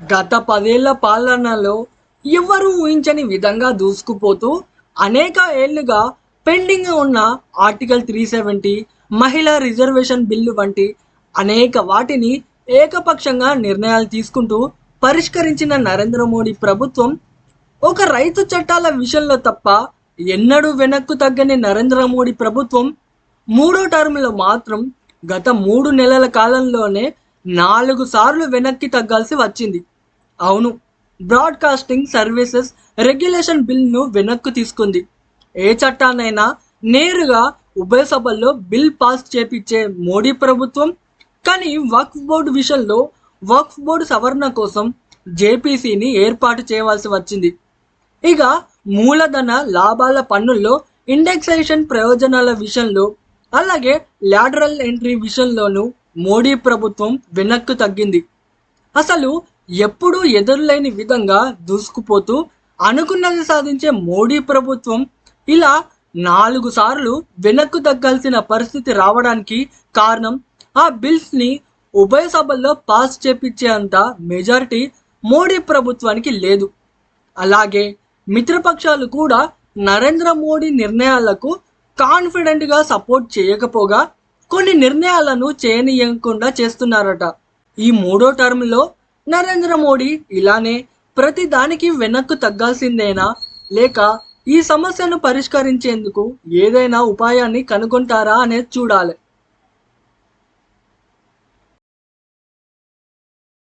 గత పదేళ్ళ పాలనలో ఎవరు ఊహించని విధంగా దూసుకుపోతూ అనేక ఏళ్ళుగా పెండింగ్ ఉన్న ఆర్టికల్ త్రీ సెవెంటీ మహిళా రిజర్వేషన్ బిల్లు వంటి అనేక వాటిని ఏకపక్షంగా నిర్ణయాలు తీసుకుంటూ పరిష్కరించిన నరేంద్ర మోడీ ప్రభుత్వం ఒక రైతు చట్టాల విషయంలో తప్ప ఎన్నడూ వెనక్కు తగ్గని నరేంద్ర మోడీ ప్రభుత్వం మూడో టర్మ్లో మాత్రం గత మూడు నెలల కాలంలోనే నాలుగు సార్లు వెనక్కి తగ్గాల్సి వచ్చింది. అవును బ్రాడ్కాస్టింగ్ సర్వీసెస్ రెగ్యులేషన్ బిల్ను వెనక్కు తీసుకుంది. ఏ చట్టాన్నైనా నేరుగా ఉభయ సభల్లో బిల్ పాస్ చేపించే మోడీ ప్రభుత్వం కానీ వక్ఫ్ బోర్డు విషయంలో వక్ఫ్ బోర్డు సవరణ కోసం జేపీసీని ఏర్పాటు చేయవలసి వచ్చింది. ఇక మూలధన లాభాల పన్నుల్లో ఇండెక్సేషన్ ప్రయోజనాల విషయంలో అలాగే లాటరల్ ఎంట్రీ విషయంలోనూ మోడీ ప్రభుత్వం వెనక్కు తగ్గింది. అసలు ఎప్పుడూ ఎదురులేని విధంగా దూసుకుపోతూ అనుకున్నది సాధించే మోడీ ప్రభుత్వం ఇలా నాలుగు సార్లు వెనక్కు తగ్గాల్సిన పరిస్థితి రావడానికి కారణం ఆ బిల్స్ని ఉభయ సభల్లో పాస్ చేపించేంత మెజారిటీ మోడీ ప్రభుత్వానికి లేదు. అలాగే మిత్రపక్షాలు కూడా నరేంద్ర మోడీ నిర్ణయాలకు కాన్ఫిడెంట్గా సపోర్ట్ చేయకపోగా కొన్ని నిర్ణయాలను చేయనీయకుండా చేస్తున్నారట. ఈ మూడో టర్మ్లో నరేంద్ర మోడీ ఇలానే ప్రతి దానికి వెనక్కు తగ్గాల్సిందేనా? లేక ఈ సమస్యను పరిష్కరించేందుకు ఏదైనా ఉపాయాన్ని కనుగొంటారా అనేది చూడాలి.